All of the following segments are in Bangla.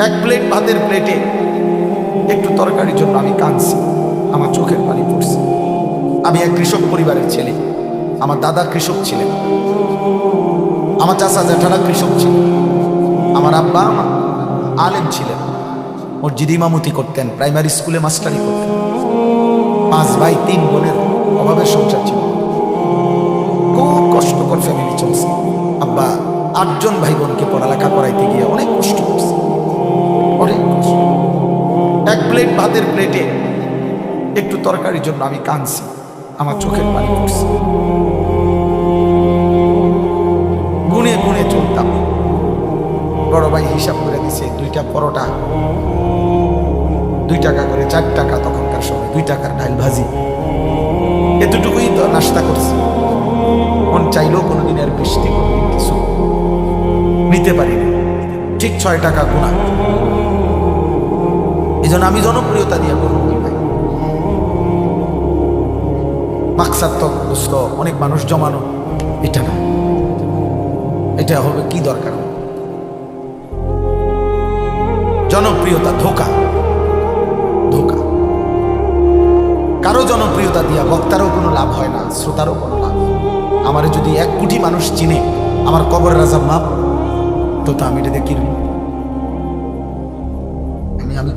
এক প্লেট ভাতের প্লেটে একটু তরকারির জন্য আমি কাঁদছি, আমার চোখের পানি পড়ছে। আমি এক কৃষক পরিবারের ছেলে, আমার দাদা কৃষক ছিলেন। আমার চাচা জ্যাঠারা কৃষক ছিলেন। আমার আব্বা আমা আলেম ছিলেন। মসজিদ ইমামতি করতেন, প্রাইমারি স্কুলে মাস্টারি করতেন। পাঁচ ভাই, তিন বোনের অভাবের সংসার ছিল। খুব কষ্টকর ফ্যামিলি চলছে। আব্বা আটজন ভাই বোনকে পড়ালেখা করাইতে গিয়ে অনেক কষ্ট করছে। কষ্ট এক প্লেট ভাতের প্লেটে একটু তরকারির জন্য আমি কাঁদছি। আমার চোখের পানি পড়ছে। গুনে গুনে চলতাম। বড় ভাই হিসাব করে দিছে, দুইটা পরোটা, দুই টাকা করে চার টাকা তখনকার সময়, দুই টাকার ডাল ভাজি। এতটুকুই তো নাস্তা করছি। মন চাইলেও কোনোদিন আর বৃষ্টি কিছু নিতে পারিনি। ঠিক ছয় টাকা গুণা। এই জন্য আমি জনপ্রিয়তা দিয়ে করব কি ভাই। মাকসাত্মক অনেক মানুষ জমানো। এটা না। এটা হবে কি দরকার? জনপ্রিয়তা, ধোকা। ধোকা। কারও জনপ্রিয়তা দিয়া বক্তারও কোনো লাভ হয় না, শ্রোতারও কোনো লাভ আমার যদি এক কোটি মানুষ চিনে, আমার কবর রাজা মাপ, তো তা আমি এটা দেখি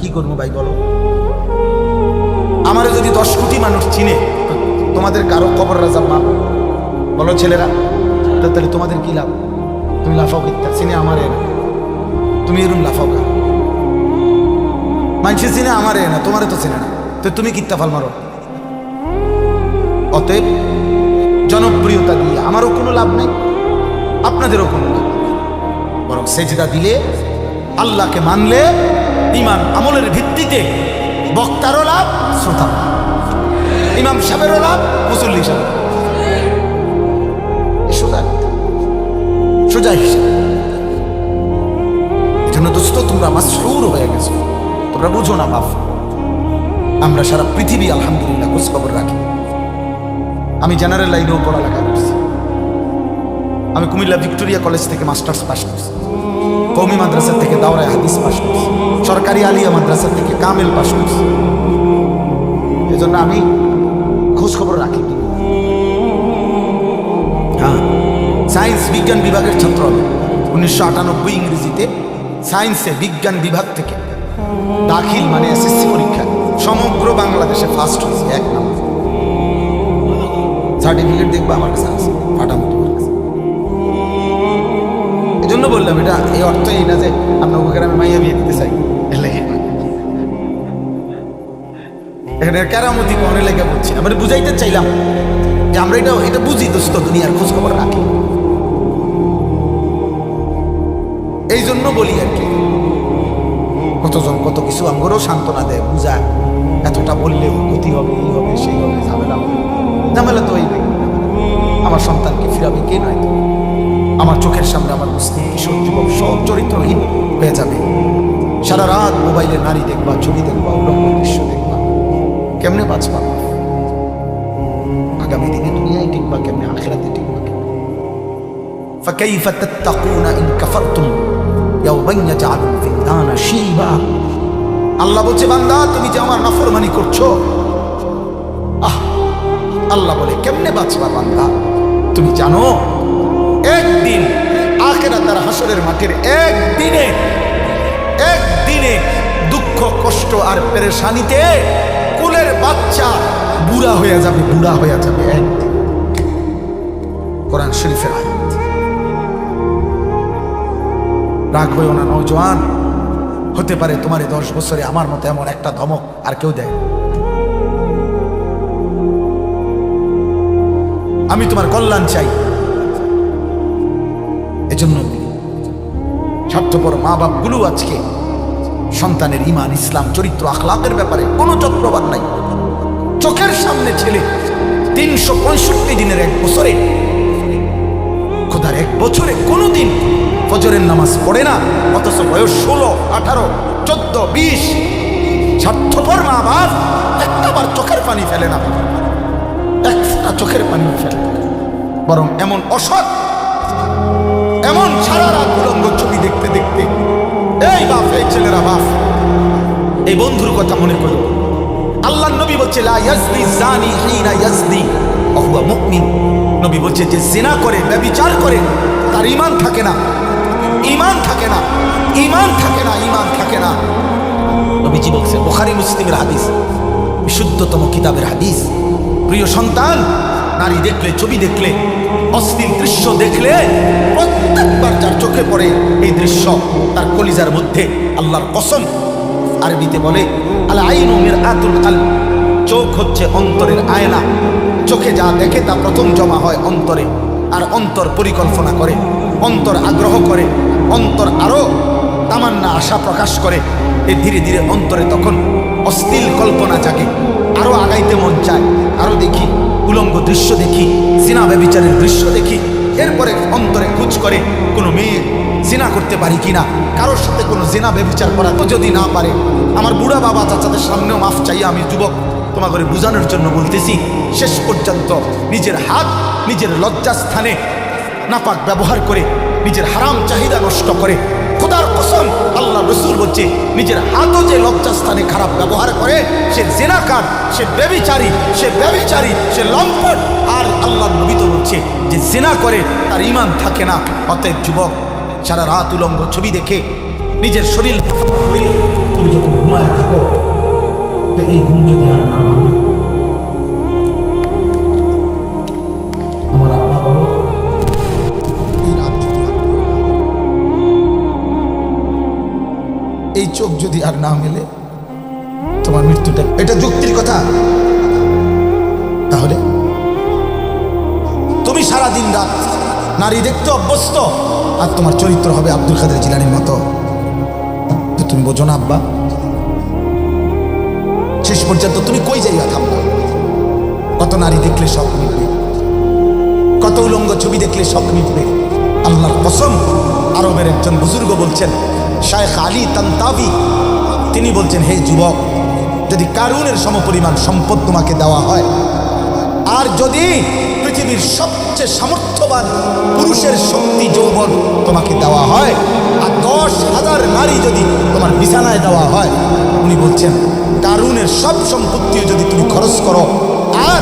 কি করব ভাই, বলো? আমার যদি দশ কোটি মানুষ চিনে, তোমাদের কারও কবর রাজা মাপ বলো ছেলেরা তাহলে তোমাদের কি লাভ? তুমি লাফাও কিত্তা, চিনে আমার এ না। তুমি এরকম লাফাও কা মানুষে চিনে আমার এ না, তোমারে তো চিনে না। তো তুমি কিত্তা ফাল মারো? অতএব জনপ্রিয়তা দিয়ে আমারও কোনো লাভ নেই, আপনাদেরও কোনো লাভ। বরং সেজদা দিলে আল্লাহকে মানলে ইমান আমলের ভিত্তিতে বক্তারও লাভ শ্রোতা ইমাম সাহেবেরও লাভ মুসল্লি সাহেব সোজা তোমরা মাসরুর হয়ে গেছো। তোমরা বুঝো না, বাপ। আমরা সারা পৃথিবী আলহামদুলিল্লাহ খোঁজখবর রাখি। আমি জেনারেল লাইনেও পড়ালেখা করছি। আমি কুমিল্লা ভিক্টোরিয়া কলেজ থেকে মাস্টার্স পাশ করছি। কৌমি মাদ্রাসা থেকে দাওরায় হাদিস পাশ করছি। সরকারি আলিয়া মাদ্রাসা থেকে কামেল পাশ করছি। এজন্য আমি খোঁজ খবর রাখি। হ্যাঁ সায়েন্স বিজ্ঞান বিভাগের ছাত্র আমি উনিশশো আটানব্বই ইংরেজিতে সায়েন্সে বিজ্ঞান বিভাগ থেকে। দাখিল মানে এসএসসি পরীক্ষা। সমগ্র বাংলাদেশে ফার্স্ট হয়েছে, এক নাম্বার। সার্টিফিকেট দেখব আমার কাছে আছে ফাটামুটি আমার এই জন্য বললাম, এটা এই অর্থ এই না যে আপনার আমি মাইয়া বিয়ে দিতে চাই। এখানে কেরামতি কখনো লেগে বলছি মানে বুঝাইতে চাইলাম যে আমরা এটা এটা বুঝি দোস্ত দুনিয়ার খোঁজ খবর রাখি এই জন্য বলি আর কি কতজন কত কিছু আমগরও সান্ত্বনা দেয় বুঝায় এতটা বললেও ক্ষতি হবে এই হবে সেই হবে ঝামেলা হবে ঝামেলা তো নেই আমার সন্তানকে ফিরাবে কে নয় আমার চোখের সামনে আমার মুসলিম কিশোর যুবক সব চরিত্রহীন হয়ে যাবে সারা রাত মোবাইলে নারী দেখবা ছবি দেখবা উলঙ্গ দৃশ্য দেখবা কেমনে বাঁচবা আগামী দিনে দুনিয়ায় টিকবা কেমনে আখেরাতে টিকবা কেমনে فكيف تتقون إن كفرتم يوما يجعل الولدان شيبا আল্লাহ বলছে বান্দা তুমি যে আমার নাফরমানি করছো আহ আল্লাহ বলে কেমনে বাঁচবা বান্দা তুমি জানো একদিন আখেরা তার হাসরের মাঠের একদিনে একদিনে দুঃখ, কষ্ট আর পেরেশানিতে কুলের বাচ্চা বুড়া হয়ে যাবে, বুড়া হয়ে যাবে কোরআন শরীফের রাগ হইও না নৌজওয়ান হতে পারে তোমার দশ বছরে আমার মতো এমন একটা ধমক আর কেউ দেয় আমি তোমার কল্যাণ চাই। এজন্য স্বার্থপর মা বাপগুলো আজকে সন্তানের ইমান ইসলাম, চরিত্র, আখলাকের ব্যাপারে কোনো চক্রবাদ নাই। চোখের সামনে ছেলে তিনশো পঁয়ষট্টি দিনের এক বছরে, খোদার এক বছরে কোনোদিন ফজরের নামাজ পড়ে না, অথচ বয়স ষোলো, আঠারো, চোদ্দ, বিশ, স্বার্থপর মা বাপ একটাবার চোখের পানি ফেলে না। এক ফোঁটা চোখের পানি ফেলে বরং এমন অসৎ, এমন সারা রাত কথা মনে করো। আল্লাহ নবী বলছে নবী বলছে যে, জিনা করে ব্যভিচার করে, তার ঈমান থাকে না। ঈমান থাকে না। ঈমান থাকে না, ঈমান থাকে না। নবীজি বলছে বুখারী মুসলিমের হাদিস, বিশুদ্ধতম কিতাবের হাদিস। প্রিয় সন্তান, নারী দেখলে, ছবি দেখলে, অশ্লীল দৃশ্য দেখলে প্রত্যেকবার যার চোখে পড়ে এই দৃশ্য, তার কলিজার মধ্যে আল্লাহর কসম আরবিতে বলে আল আইনু মিরআতুল কালব। চোখ হচ্ছে অন্তরের আয়না। চোখে যা দেখে তা প্রথম জমা হয় অন্তরে, আর অন্তর পরিকল্পনা করে, অন্তর আগ্রহ করে, অন্তর আরও তামান্না আশা প্রকাশ করে। এ ধীরে ধীরে অন্তরে তখন অশ্লীল কল্পনা জাগে। আরও আগাইতে মন চায়, আরও দেখি, উলঙ্গ দৃশ্য দেখি, সিনা ব্যবিচারের দৃশ্য দেখি। এরপরে অন্তরে খুঁজ করে কোনো মেয়ে জিনা করতে পারি কিনা? কারোর সাথে কোনো জেনা ব্যবিচার করা তো যদি না পারে, আমার বুড়া বাবা চাচাদের সামনেও মাফ চাই আমি যুবক তোমাকে বোঝানোর জন্য বলতেছি, শেষ পর্যন্ত নিজের হাত, নিজের লজ্জাস্থানে নাপাক ব্যবহার করে, নিজের হারাম চাহিদা নষ্ট করে, খোদার কসম আল্লাহ রসুল বলছে, নিজের হাতও যে লজ্জাস্থানে খারাপ ব্যবহার করে, সে জেনাকার, সে ব্যবিচারী সে ব্যবিচারী সে লম্পট, আর আল্লাহ নবী বলছে যে জেনা করে তার ইমান থাকে না। অতএব যুবক সারা রাত উলঙ্গ ছবি দেখে নিজের শরীর এই এই চোখ যদি আর না মেলে, তোমার মৃত্যুটা, এটা যুক্তির কথা। তাহলে তুমি সারা দিন রাত নারী দেখতে অভ্যস্ত আর তোমার চরিত্র হবে আব্দুল কাদের জিলানির মতো। তো তুমি বোঝো না, আব্বা। শেষ পর্যন্ত তুমি কই যাইয়া থামবা? কত নারী দেখলে সব মিটবে? কত উলঙ্গ ছবি দেখলে সব মিটবে? আল্লাহর কসম, আরবের একজন বুজুর্গ বলছেন, শায়েখ আলী তান্তাবি। তিনি বলছেন, হে যুবক, যদি কারুনের সমপরিমাণ সম্পদ তোমাকে দেওয়া হয়, আর যদি পৃথিবীর সবচেয়ে সামর্থ্যবান পুরুষের শক্তি যৌবন নারী যদি তোমার বিছানায় দেওয়া হয়, উনি বলছেন কারুনের সব সম্পত্তিও যদি তুমি খরচ করো, আর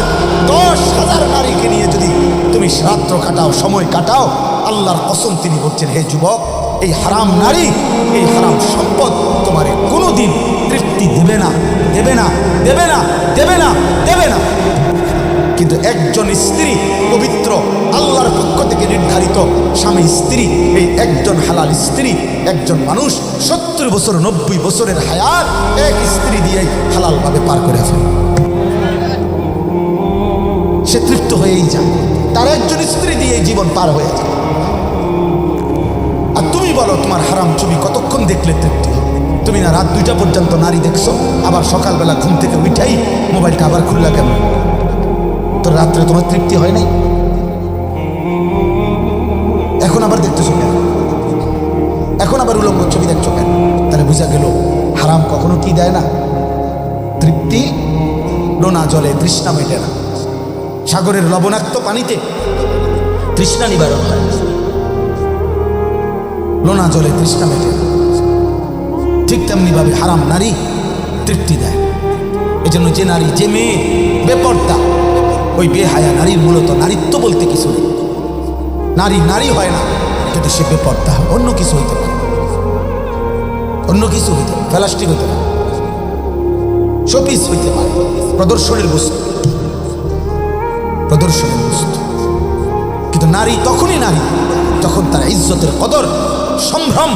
দশ হাজার নারীকে নিয়ে যদি তুমি রাত্র কাটাও, সময় কাটাও, আল্লাহর কসম তিনি বলছেন, হে যুবক, এই হারাম নারী, এই হারাম সম্পদ তোমারে কোনোদিন তৃপ্তি দেবে না দেবে না দেবে না দেবে না দেবে না। কিন্তু একজন স্ত্রী পবিত্র আল্লাহর পক্ষ থেকে নির্ধারিত স্বামী স্ত্রী, এই একজন হালাল স্ত্রী, একজন মানুষ সত্তর বছর, নব্বই বছরের হায়াত এক স্ত্রী দিয়েই হালালভাবে পার করে ফেলে। সে তৃপ্ত হয়েই যায়। তার একজন স্ত্রী দিয়ে জীবন পার হয়ে যায়। আর তুমি বলো, তোমার হারাম ছবি কতক্ষণ দেখলে তৃপ্তি? তুমি না রাত দুইটা পর্যন্ত নারী দেখছ, আবার সকালবেলা ঘুম থেকে উঠাই মোবাইলটা আবার খুললা কেন তো রাত্রে তোমার তৃপ্তি হয় নাই? এখন আবার দেখতেছো কেন? এখন আবার উলঙ্গ ছবি দেখছ কেন? তাহলে বোঝা গেল হারাম কখনো কি দেয় না? তৃপ্তি লোনা জলে তৃষ্ণা মেটে না। সাগরের লবণাক্ত পানিতে তৃষ্ণা নিবারণ হয়। লোনা জলে তৃষ্ণা মেটে ঠিক তেমনি ভাবে হারাম নারী তৃপ্তি দেয়। এজন্য যে নারী, যে মেয়ে, বেপর্দা ওই বেহায়া নারীর মূলত নারীত্ব বলতে কিছু নেই। নারী নারী হয় না যদি সে বেপর্দা অন্য কিছু হইতে পারে। অন্য কিছু হইতে পারে, প্লাস্টিক হইতে পারে। শোপিস হইতে পারে, প্রদর্শনের বস্তু। প্রদর্শনের বস্তু। কিন্তু নারী তখনই নারী, যখন তার ইজ্জতের কদর, সম্ভ্রম,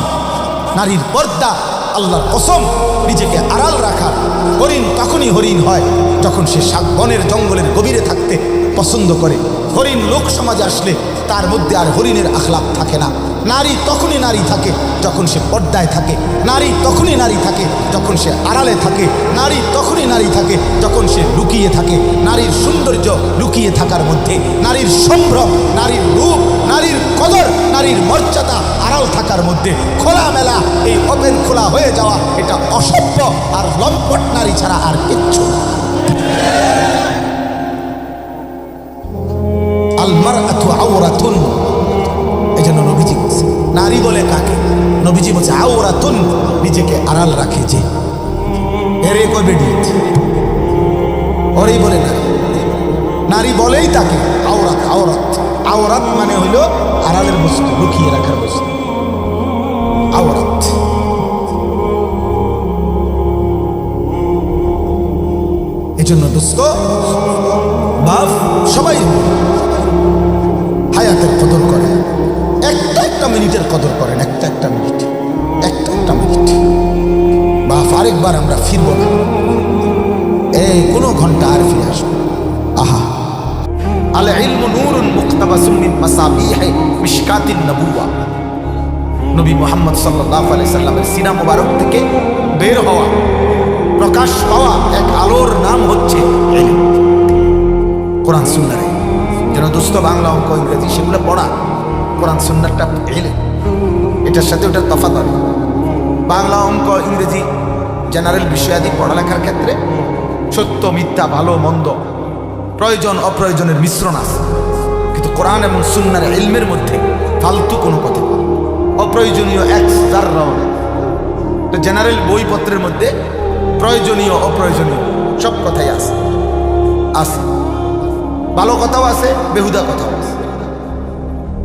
নারীর পর্দা, আল্লাহর কসম, নিজেকে আড়াল রাখা হরিণ তখনই হরিণ হয়, যখন সে বনের জঙ্গলের গভীরে থাকতে পছন্দ করে, হরিণ লোক সমাজে আসলে তার মধ্যে আর হরিণের আখলাপ থাকে না। নারী তখনই নারী থাকে যখন সে পর্দায় থাকে, নারী তখনই নারী থাকে যখন সে আড়ালে থাকে, নারী তখনই নারী থাকে যখন সে লুকিয়ে থাকে। নারীর সৌন্দর্য লুকিয়ে থাকার মধ্যে নারীর সম্ভ্রম, নারীর রূপ, নারীর কদর, নারীর মর্যাদা আড়াল থাকার মধ্যে খোলামেলা এই ওপেন খোলা হয়ে যাওয়া এটা অসভ্য আর লম্পট নারী ছাড়া আর কিচ্ছু না। আলমার এই জন্য নবীজি নারী বলে কাকে? নবীজি বলছে, আওরাতুন। নিজেকে আড়াল রাখে যে। এরে কই বেডিয়েট ওরেই বলে নারী। নারী বলেই তাকে আওরাত আওরাত। আওরাত মানে হইল আড়ালের বস্তু, লুকিয়ে রাখার বস্তু। আওরাত। জন্য দোস্ত বাপ, সবাই হায়াতের কদর করে। একটা একটা মিনিটের কদর করেন, একটা একটা মিনিট, একটা একটা মিনিট। বাপ, আরেকবার আমরা ফিরব না। এই কোনো ঘণ্টা আর ফিরে আসব আহা। আল ইলমু নূরুন মুক্তাবাসুম মিন মাসাবিহি মিশকাতিন নবুওয়া। নবী মুহাম্মদ সাল্লাল্লাহু আলাইহি সাল্লামের সিনা মুবারক থেকে বের হওয়া। প্রকাশ পাওয়া এক আলোর নাম হচ্ছে কোরআন সুন্নারে যেন দুস্থ বাংলা অঙ্ক ইংরেজি সেগুলো পড়া, কোরআন সুন্দরটা এলে এটার সাথে ওটার তফাত অনেক বাংলা অঙ্ক ইংরেজি জেনারেল বিষয়াদি পড়ালেখার ক্ষেত্রে সত্য, মিথ্যা, ভালো, মন্দ, প্রয়োজন, অপ্রয়োজনের মিশ্রণ আছে। কিন্তু কোরআন এবং সুন্নার ইলমের মধ্যে ফালতু কোনো কথা অপ্রয়োজনীয় এক তো জেনারেল বইপত্রের মধ্যে প্রয়োজনীয়, অপ্রয়োজনীয়, সব কথাই আছে। আছে। ভালো কথাও আছে, বেহুদা কথাও আছে।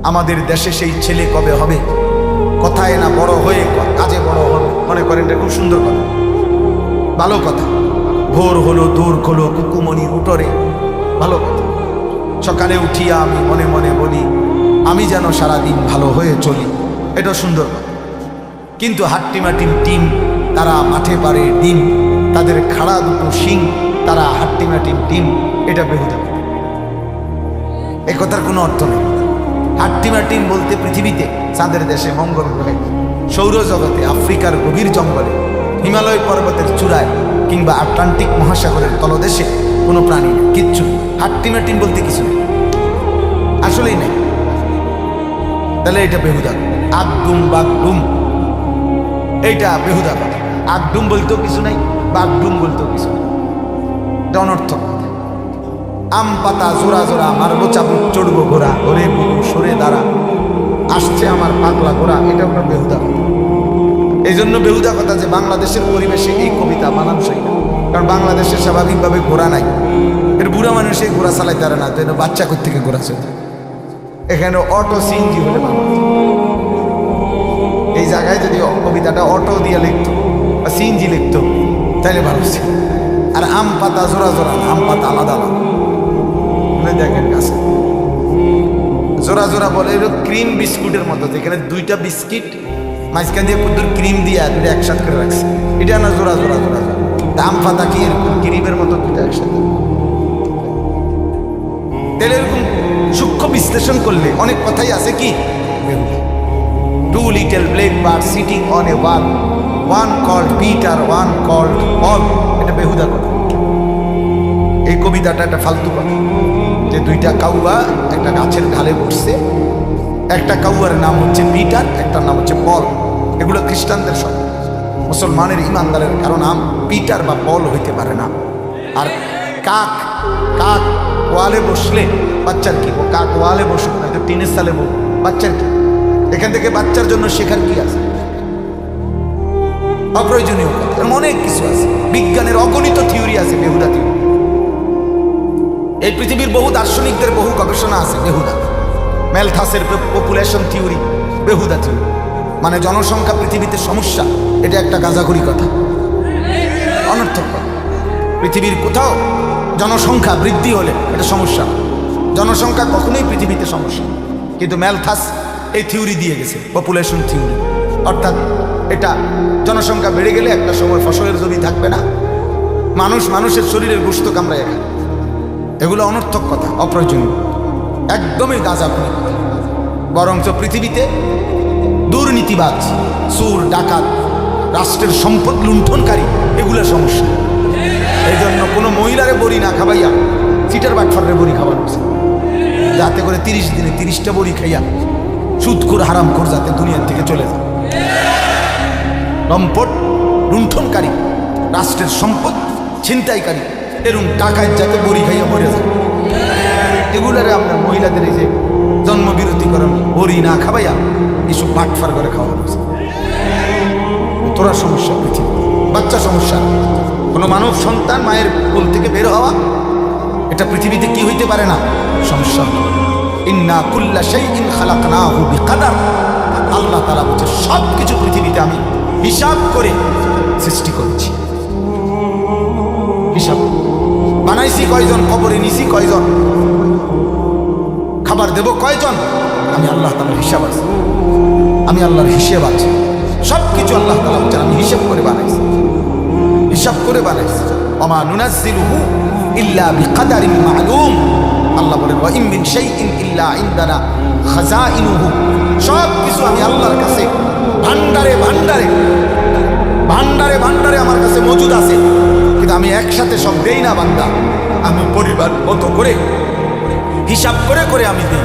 আমাদের দেশে সেই ছেলে কবে হবে? কথায় না বড় হয়ে কাজে বড় হবে মনে করেন এটা খুব সুন্দর কথা। ভালো কথা। ভোর হলো, দূর হলো কুকুমণি উঠরে। ভালো কথা। সকালে উঠিয়া আমি মনে মনে বলি, আমি যেন সারাদিন ভালো হয়ে চলি। এটা সুন্দর কথা। কিন্তু হাট্টিমাটিম টিম তারা মাঠে পারে ডিম, তাদের খাড়া দুটো শিং, তারা হাট্টিমাটিম টিম এটা বেহুদা। এ কথার কোনো অর্থ নেই। হাট্টিমাটিম বলতে পৃথিবীতে, চাঁদের দেশে, মঙ্গল গ্রহে, সৌরজগতে, আফ্রিকার গভীর জঙ্গলে, হিমালয় পর্বতের চূড়ায়, কিংবা আটলান্টিক মহাসাগরের তলদেশে কোনো প্রাণী নেই, কিচ্ছু। হাট্টিমাটিম বলতে কিছু নেই। আসলেই নেই। তাহলে এটা বেহুদা। আগডুম বাগডুম এইটা বেহুদা কথা। আগডুম বলতেও কিছু নাই বাগডুম বলতেও কিছু নাই। অনর্থক আম পাতা জোড়া জোড়া মারবো চাবুক চড়বো ঘোড়া ওরে বুকু সরে দাঁড়া। আসছে আমার পাগলা ঘোড়া, এটা ওটা বেহুদা কথা। এই জন্য বেহুদা কথা যে বাংলাদেশের পরিবেশে এই কবিতা মানানসই না। কারণ বাংলাদেশে স্বাভাবিকভাবে ঘোড়া নাই। এর বুড়া মানুষ এই ঘোড়া চালাইতে পারে না এটা বাচ্চা থেকে ঘোড়া চলতে এখানে অটো সিএনজি হলে হতো। এই জায়গায় যদি কবিতাটা অটো দিয়ে লিখতো বা সিএনজি লিখতো। তাইলে ভালো ছিল আর আম পাতা জোড়া জোড়া আম পাতা আলাদা আলাদা। দেখেন কাছে জোড়া জোড়া বলে এগুলো ক্রিম বিস্কুটের মতো। যেখানে দুইটা বিস্কিট মাঝখান দিয়ে কুদ্দুর ক্রিম দিয়ে দুটো একসাথে করে রাখছে। এটা না জোড়া জোড়া জোড়া দাম পাতা কি এরকম ক্রিমের মতো দুটো একসাথে? তাহলে এরকম সূক্ষ্ম বিশ্লেষণ করলে অনেক কথাই আছে কি? Two little blackbird sitting on a wall. One called Peter one called Paul এটা বেহুদা কথা। এই কবিতাটা একটা ফালতু কথা। যে দুইটা কাউয়া একটা গাছের ঢালে বসছে। একটা কাউয়ার নাম হচ্ছে পিটার একটার নাম হচ্ছে পল এগুলো খ্রিস্টানদের সব মুসলমানের ইমানদারের কারও নাম পিটার বা পল হইতে পারে না। আর কাক কাক ওয়ালে বসলে বাচ্চার কি কাক ওয়ালে বসুক না টিনের সালে বউ বাচ্চার কি? এখান থেকে বাচ্চার জন্য শেখার কি আছে? অপ্রয়োজনীয় কথা। এরকম অনেক কিছু আছে। বিজ্ঞানের অগণিত থিওরি আছে বেহুদা থিওরি। এই পৃথিবীর বহু দার্শনিকদের বহু গবেষণা আছে বেহুদা। ম্যালথাসের পপুলেশন থিওরি, বেহুদা থিওরি। মানে জনসংখ্যা পৃথিবীতে সমস্যা, এটা একটা গাঁজাঘুরি কথা। অনর্থক পৃথিবীর কোথাও জনসংখ্যা বৃদ্ধি হলে এটা সমস্যা। জনসংখ্যা কখনোই পৃথিবীতে সমস্যা কিন্তু ম্যালথাস এই থিওরি দিয়ে গেছে পপুলেশন থিওরি। অর্থাৎ এটা জনসংখ্যা বেড়ে গেলে একটা সময় ফসলের জমি থাকবে না। মানুষ মানুষের শরীরের গোস্ত কামড়ায় খায়। এগুলো অনর্থক কথা, অপ্রয়োজনীয়। একদমই কথা বরঞ্চ পৃথিবীতে দুর্নীতিবাজ সুর ডাকাত, রাষ্ট্রের সম্পদ লুণ্ঠনকারী, এগুলো সমস্যা। এই জন্য কোনো মহিলারে বড়ি না খাবাইয়া সিটার বাটফারে বড়ি খাওয়ানো উচিত। যাতে করে তিরিশ দিনে তিরিশটা বড়ি খাইয়া সুদ হারাম কর যাতে দুনিয়ার থেকে চলে যায়। লম্পট লুণ্ঠনকারী, রাষ্ট্রের সম্পদ, ছিনতাইকারী এরকম টাকায় যাতে বড়ি খাইয়া মরে যায়। এগুলারে আমরা মহিলাদের এই যে জন্মবিরতিকরণ বড়ি না খাবাইয়া এসব বাটফার করে খাওয়া উচিত। তোরা সমস্যা, পৃথিবী। বাচ্চা সমস্যা। কোনো মানব সন্তান মায়ের কোল থেকে বের হওয়া, এটা পৃথিবীতে কি হইতে পারে না? সমস্যা ইন্না কুল্লা সেই ইন খালাকনাহু বিকাদার। আল্লাহ তাআলা বলছে সব কিছু পৃথিবীতে আমি হিসাব করে সৃষ্টি করেছি। হিসাব। বানাইছি কয়জন, কবরে নিছি কয়জন? খাবার দেব কয়জন? আমি আল্লাহ তাআলার হিসাব আছে। আমি আল্লাহর হিসেব আছে। সব কিছু আল্লাহ তাআলা বলছেন, আমি হিসেব করে বানাইছি। হিসাব করে বানাইছি। ওমা নুনাজ্জিলুহু ইল্লা বিকাদারিন মালুম। আল্লাহ ইল্লা ইনদানা। খাজাইনুহু। সব কিছু আমি আল্লাহর কাছে ভান্ডারে ভান্ডারে ভান্ডারে ভান্ডারে আমার কাছে মজুদ আছে। কিন্তু আমি একসাথে সব দেই না বান্দা। আমি পরিবার মত করে, হিসাব করে করে আমি দিই।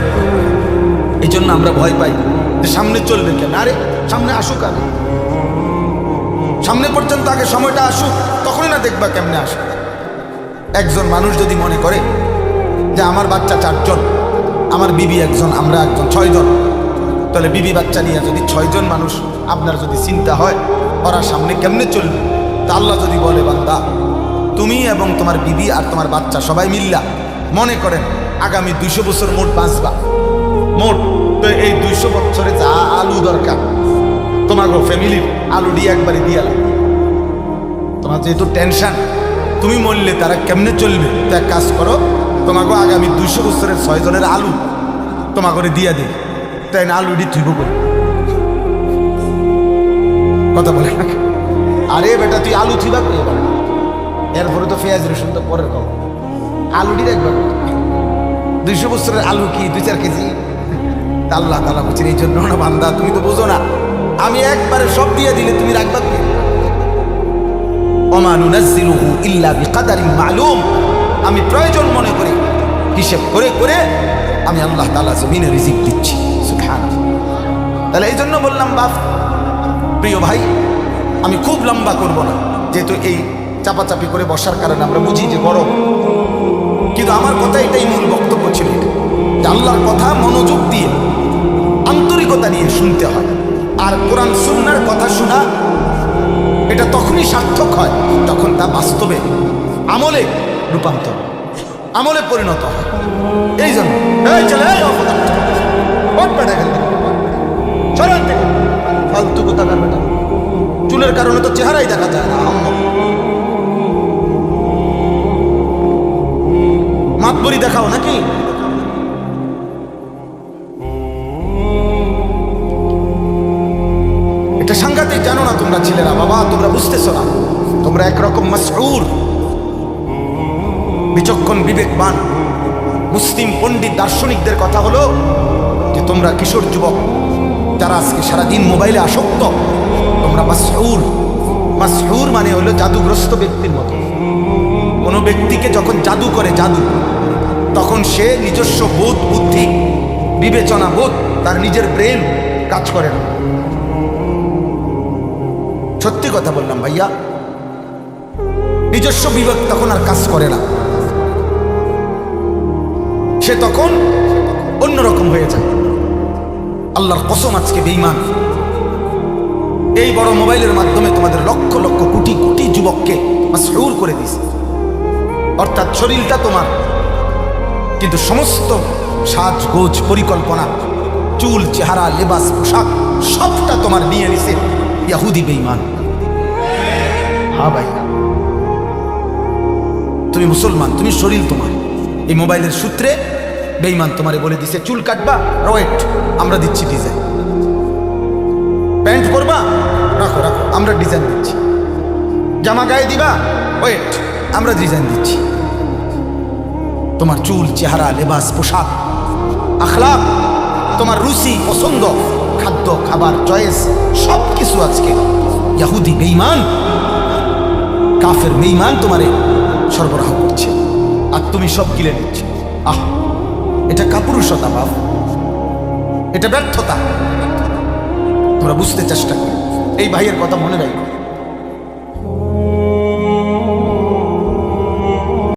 এই জন্য আমরা ভয় পাই যে সামনে চলবে কেন? আরে, সামনে আসুক আরে সামনে পর্যন্ত আগে সময়টা আসুক, তখনই না দেখবা কেমনে আসে একজন মানুষ যদি মনে করে যে আমার বাচ্চা চারজন আমার বিবি একজন, আমরা একজন, ছয়জন। তাহলে বিবি বাচ্চা নিয়ে যদি ছয়জন মানুষ আপনার যদি চিন্তা হয়, ওরা সামনে কেমনে চলবে? তা আল্লাহ যদি বলে, বান্দা, তুমি এবং তোমার বিবি আর তোমার বাচ্চা সবাই মিল্লা, মনে করেন আগামী দুইশো বছর মোট বাঁচবা। মোট, তো এই দুইশো বছরে যা আলু দরকার তোমার ফ্যামিলির আলু দিয়ে একবারে দিয়ে তোমার যেহেতু টেনশন তুমি মরলে তারা কেমনে চলবে? তো কাজ করো তোমাকে আগামী দুইশো বছরের ছয় জনের আলু তোমাকে দিয়ে দে তাই না আলু দিয়ে থুইব কথা বলে আরে বেটা, তুই আলু থিবা করে এরপরে তো পেঁয়াজ, রসুন তো পরের খাও আলুটি দেখবে দুইশো বছরের আলু কি? দুই চার কেজি? আল্লাহ তালা বলছেন, এই জন্য না বান্দা, তুমি তো বোঝো না। আমি একবারে সব দিয়ে দিলে তুমি রাখবা কি অমানুনাজ্জিলুহু ইল্লা বিকাদারিন মালুম। আমি প্রয়োজন মনে করি হিসেব করে করে আমি আল্লাহ তাআলা জমিনে রিজিক দিচ্ছি। সুবহানাল্লাহ। তাহলে এই জন্য বললাম, বাপ, প্রিয় ভাই, আমি খুব লম্বা করব না। যেহেতু এই চাপাচাপি করে বসার কারণে আমরা বুঝি যে গরম। কিন্তু আমার কথা এটাই মূল বক্তব্য ছিল যে আল্লাহর কথা মনোযোগ দিয়ে, আন্তরিকতা নিয়ে শুনতে হয়। আর কোরআন সুন্নার কথা শোনা, এটা তখনই সার্থক হয় তখন তা বাস্তবে আমলে রূপান্তর আমলে পরিণত হয়। এই জন্য চলে। ফালতু চুলের কারণে তো চেহারাই দেখা যায় না। মাতবরি দেখাও নাকি? এটা সাংঘাতিক জানো না তোমরা ছেলেরা, বাবা? তোমরা বুঝতেছো না। তোমরা একরকম মাসউর। বিচক্ষণ বিবেকবান মুসলিম পণ্ডিত দার্শনিকদের কথা হলো যে তোমরা কিশোর যুবক যারা আজকে সারাদিন মোবাইলে আসক্ত, তোমরা মাসউর। মাসউর মানে হলো জাদুগ্রস্ত ব্যক্তির মতো। কোনো ব্যক্তিকে যখন জাদু করে জাদু, তখন সে নিজস্ব বোধ, বুদ্ধি, বিবেচনা বোধ তার নিজের ব্রেন কাজ করে না। সত্যি কথা বললাম ভাইয়া, নিজস্ব বিবেক তখন আর কাজ করে না। সে তখন অন্যরকম হয়ে যায়। আল্লাহর কসম আজকে বেইমান এই বড় মোবাইলের মাধ্যমে তোমাদের লক্ষ লক্ষ কোটি কোটি যুবককে মাসরুর করে দিছে অর্থাৎ শরীরটা তোমার। কিন্তু সমস্ত সাজগোজ পরিকল্পনা, চুল, চেহারা, লেবাস, পোশাক, সবটা তোমার নিয়ে নিছে ইয়াহুদি বেইমান হা ভাই। তুমি মুসলমান, তুমি শরীর তোমার। এই মোবাইলের সূত্রে বেইমান তোমারে বলে দিছে, চুল কাটবা, রয়েট, আমরা দিচ্ছি ডিজাইন প্যান্ট পরবা রাখো রাখো, আমরা ডিজাইন দিচ্ছি। জামা গায়ে দিবা ওয়েট আমরা ডিজাইন দিচ্ছি। তোমার চুল, চেহারা, লেবাস, পোশাক, আখলাক, তোমার রুচি, পছন্দ, খাদ্য, খাবার, চয়েস সব কিছু আজকে ইয়াহুদি বেইমান কাফের বেইমান তোমারে সরবরাহ করছে। আর তুমি সব গিলে নিচ্ছ। আহ! এটা কাপুরুষতা বাপ। এটা ব্যর্থতা। তোমরা বুঝতে চেষ্টা করো। এই ভাইয়ের কথা মনে রাখো।